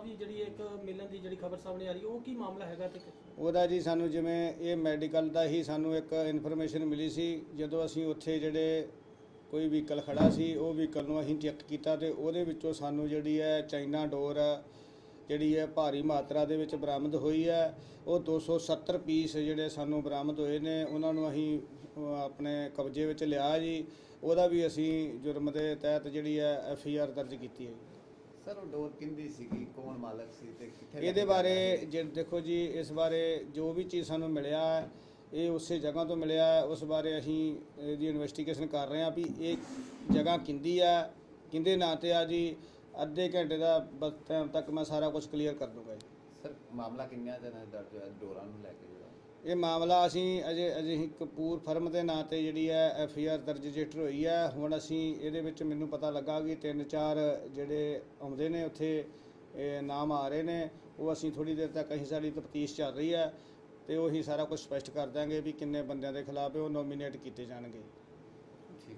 ਵੀ ਜਿਹੜੀ ਇੱਕ ਮਿਲਣ ਦੀ ਜਿਹੜੀ ਖਬਰ ਸਾਹਮਣੇ ਆ ਰਹੀ, ਉਹ ਕੀ ਮਾਮਲਾ ਹੈਗਾ ਤੇ ਉਹਦਾ ਜੀ ਸਾਨੂੰ ਜਿਵੇਂ ਇਹ ਮੈਡੀਕਲ ਦਾ ਹੀ ਸਾਨੂੰ ਇੱਕ ਇਨਫੋਰਮੇਸ਼ਨ ਮਿਲੀ ਸੀ, ਜਦੋਂ ਅਸੀਂ ਉੱਥੇ ਜਿਹੜੇ ਕੋਈ ਵਹੀਕਲ ਖੜਾ ਸੀ, ਉਹ ਵਹੀਕਲ ਨੂੰ ਅਸੀਂ ਚੈੱਕ ਕੀਤਾ ਤੇ ਉਹਦੇ ਵਿੱਚੋਂ ਸਾਨੂੰ ਜਿਹੜੀ ਹੈ ਚਾਈਨਾ ਡੋਰ ਜਿਹੜੀ ਹੈ ਭਾਰੀ ਮਾਤਰਾ ਦੇ ਵਿੱਚ ਬਰਾਮਦ ਹੋਈ ਹੈ। ਉਹ 270 ਪੀਸ ਜਿਹੜੇ ਸਾਨੂੰ ਬਰਾਮਦ ਹੋਏ ਨੇ, ਉਹਨਾਂ ਨੂੰ ਅਸੀਂ ਆਪਣੇ ਕਬਜ਼ੇ ਵਿੱਚ ਲਿਆ ਜੀ। ਉਹਦਾ ਵੀ ਅਸੀਂ ਜੁਰਮ ਦੇ ਤਹਿਤ ਜਿਹੜੀ ਹੈ ਐਫ ਆਈ ਆਰ ਦਰਜ ਕੀਤੀ ਹੈ ਸਰ ਉਹ ਡੋਰ ਕਿੰਦੀ ਸੀਗੀ? ਕੌਣ ਮਾਲਕ ਸੀ ਤੇ ਕਿੱਥੇ ਲੈ ਇਹਦੇ ਬਾਰੇ? ਜੇ ਦੇਖੋ ਜੀ ਇਸ ਬਾਰੇ ਜੋ ਵੀ ਚੀਜ਼ ਸਾਨੂੰ ਮਿਲਿਆ ਹੈ ਇਹ ਉਸੇ ਜਗ੍ਹਾ ਤੋਂ ਮਿਲਿਆ ਹੈ ਉਸ ਬਾਰੇ ਅਸੀਂ ਇਹਦੀ ਇਨਵੈਸਟੀਗੇਸ਼ਨ ਕਰ ਰਹੇ ਹਾਂ ਵੀ ਇਹ ਜਗ੍ਹਾ ਕਿੰਦੀ ਆ ਕਿੰਦੇ ਨਾਂ ਤੇ ਆ ਜੀ ਅੱਧੇ ਘੰਟੇ ਦਾ ਟਾਈਮ ਤੱਕ ਮੈਂ ਸਾਰਾ ਕੁਝ ਕਲੀਅਰ ਕਰ ਦੂੰਗਾ ਜੀ। ਸਰ ਮਾਮਲਾ ਕਿੰਨਿਆਂ ਦਿਨਾਂ ਦਾ ਦਰਜ ਹੋਇਆ ਡੋਰਾਂ ਨੂੰ ਲੈ ਕੇ ਜਿਹੜਾ। ਇਹ ਮਾਮਲਾ ਅਸੀਂ ਅਜੇ ਅਜੇ ਹੀ ਕਪੂਰ ਫਰਮ ਦੇ ਨਾਂ ਤੇ ਜਿਹੜੀ ਹੈ ਐਫ ਆਈ ਆਰ ਦਰਜ ਰਜਿਸਟਰ ਹੋਈ ਹੈ। ਹੁਣ ਅਸੀਂ ਇਹਦੇ ਵਿੱਚ ਮੈਨੂੰ ਪਤਾ ਲੱਗਾ ਕਿ ਤਿੰਨ ਚਾਰ ਜਿਹੜੇ ਆਉਂਦੇ ਨੇ ਉੱਥੇ, ਇਹ ਨਾਮ ਆ ਰਹੇ ਨੇ, ਉਹ ਅਸੀਂ ਥੋੜੀ ਦੇਰ ਤੱਕ ਅਸੀਂ ਸਾਡੀ ਤਫਤੀਸ਼ ਚੱਲ ਰਹੀ ਹੈ ਤੇ ਉਹੀ ਸਾਰਾ ਕੁਝ ਸਪਸ਼ਟ ਕਰ ਦਾਂਗੇ ਵੀ ਕਿੰਨੇ ਬੰਦਿਆਂ ਦੇ ਖਿਲਾਫ ਉਹ ਨੋਮੀਨੇਟ ਕੀਤੇ ਜਾਣਗੇ। ਠੀਕ।